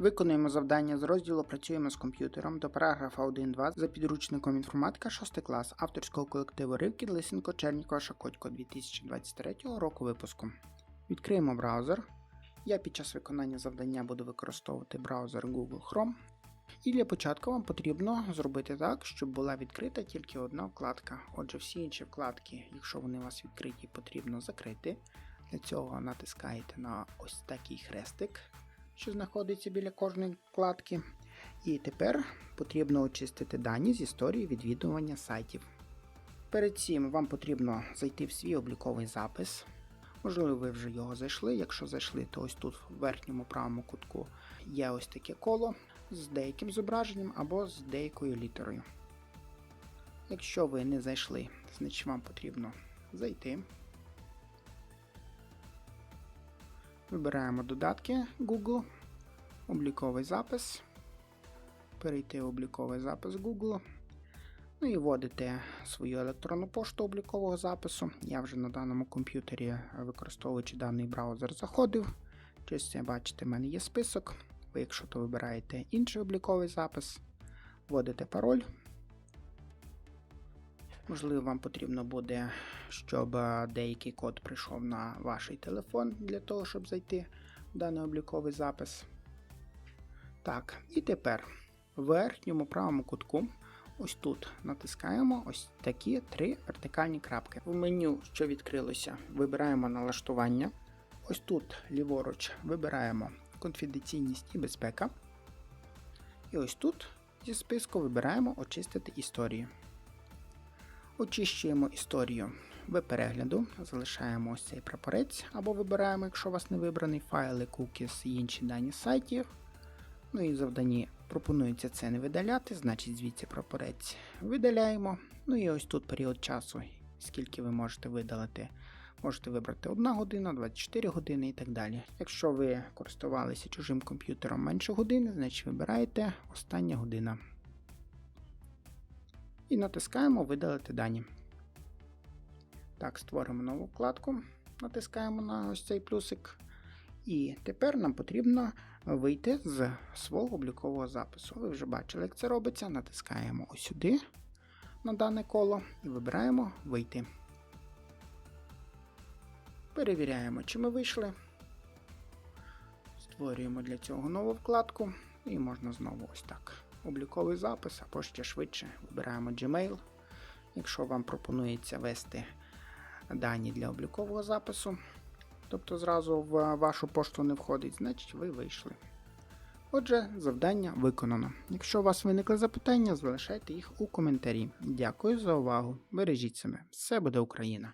Виконуємо завдання з розділу Працюємо з комп'ютером до параграфа 1.2 за підручником інформатика 6 клас авторського колективу Ривкін Лисенко Чернікова Шакотько 2023 року випуску. Відкриємо браузер. Я під час виконання завдання буду використовувати браузер Google Chrome. І для початку вам потрібно зробити так, щоб була відкрита тільки одна вкладка. Отже, всі інші вкладки, якщо вони у вас відкриті, потрібно закрити. Для цього натискаєте на ось такий хрестик, що знаходиться біля кожної вкладки. І тепер потрібно очистити дані з історії відвідування сайтів. Перед цим вам потрібно зайти в свій обліковий запис. Можливо, ви вже його зайшли. Якщо зайшли, то ось тут в верхньому правому кутку є ось таке коло з деяким зображенням або з деякою літерою. Якщо ви не зайшли, значить вам потрібно зайти. Вибираємо додатки Google, обліковий запис, перейти в обліковий запис Google. Ну і вводите свою електронну пошту облікового запису. Я вже на даному комп'ютері, використовуючи даний браузер, заходив. Це бачите, в мене є список. Ви, якщо то вибираєте інший обліковий запис, вводите пароль. Можливо, вам потрібно буде, щоб деякий код прийшов на ваш телефон для того, щоб зайти в даний обліковий запис. Так, і тепер в верхньому правому кутку, ось тут натискаємо ось такі три вертикальні крапки. В меню, що відкрилося, вибираємо налаштування. Ось тут ліворуч вибираємо конфіденційність і безпека. І ось тут зі списку вибираємо очистити історію. Очищуємо історію в перегляду, залишаємо ось цей прапорець, або вибираємо, якщо у вас не вибраний файли, cookies і інші дані сайтів. Ну і завданні пропонується це не видаляти, значить звідси прапорець видаляємо. Ну і ось тут період часу, скільки ви можете видалити. Можете вибрати 1 година, 24 години і так далі. Якщо ви користувалися чужим комп'ютером менше години, значить вибираєте остання година. І натискаємо Видалити дані. Так, створимо нову вкладку, натискаємо на ось цей плюсик. І тепер нам потрібно вийти з свого облікового запису. Ви вже бачили, як це робиться. Натискаємо ось сюди на дане коло і вибираємо Вийти. Перевіряємо, чи ми вийшли. Створюємо для цього нову вкладку і можна знову ось так. Обліковий запис, або ще швидше вибираємо Gmail. Якщо вам пропонується ввести дані для облікового запису, тобто зразу в вашу пошту не входить, значить ви вийшли. Отже, завдання виконано. Якщо у вас виникли запитання, залишайте їх у коментарі. Дякую за увагу. Бережіть себе. Все буде Україна!